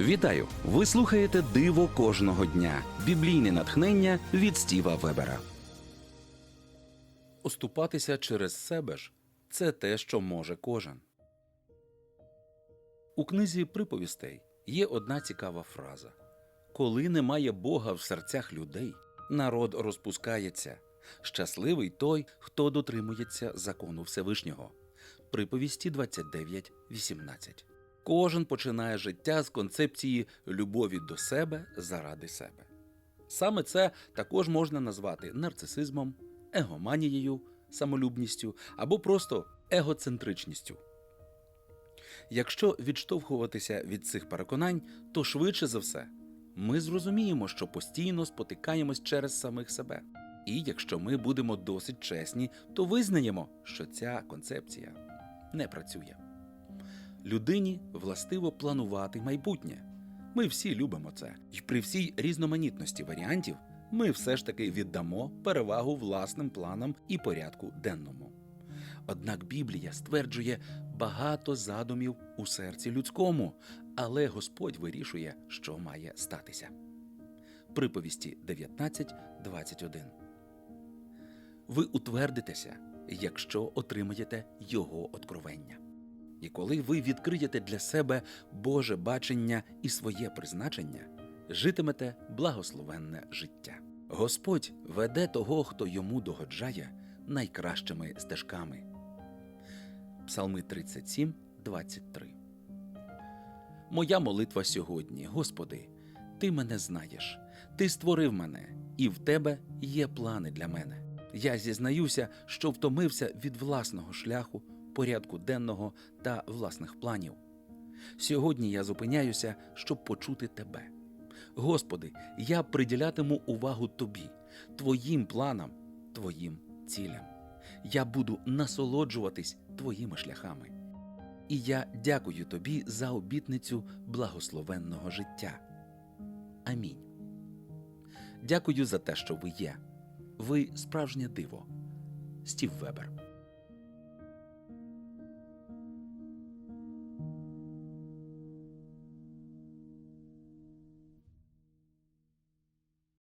Вітаю! Ви слухаєте Диво кожного дня. Біблійне натхнення від Стіва Вебера. Оступатися через себе ж це те, що може кожен. У книзі приповістей є одна цікава фраза: Коли немає Бога в серцях людей, народ розпускається. Щасливий той, хто дотримується закону Всевишнього. Приповісті 29.18. Кожен починає життя з концепції любові до себе заради себе. Саме це також можна назвати нарцисизмом, егоманією, самолюбністю або просто егоцентричністю. Якщо відштовхуватися від цих переконань, то швидше за все ми зрозуміємо, що постійно спотикаємось через самих себе. І якщо ми будемо досить чесні, то визнаємо, що ця концепція не працює. Людині властиво планувати майбутнє. Ми всі любимо це, і при всій різноманітності варіантів ми все ж таки віддамо перевагу власним планам і порядку денному. Однак Біблія стверджує багато задумів у серці людському, але Господь вирішує, що має статися. Приповісті 19.21 Ви утвердитеся, якщо отримаєте Його откровення. І коли ви відкриєте для себе Боже бачення і своє призначення, житимете благословенне життя. Господь веде того, хто йому догоджає, найкращими стежками. Псалми 37, 23 Моя молитва сьогодні, Господи, Ти мене знаєш, Ти створив мене, і в Тебе є плани для мене. Я зізнаюся, що втомився від власного шляху, порядку денного та власних планів. Сьогодні я зупиняюся, щоб почути Тебе. Господи, я приділятиму увагу Тобі, Твоїм планам, Твоїм цілям. Я буду насолоджуватись Твоїми шляхами. І я дякую Тобі за обітницю благословенного життя. Амінь. Дякую за те, що ви є. Ви справжнє диво. Стів Вебер.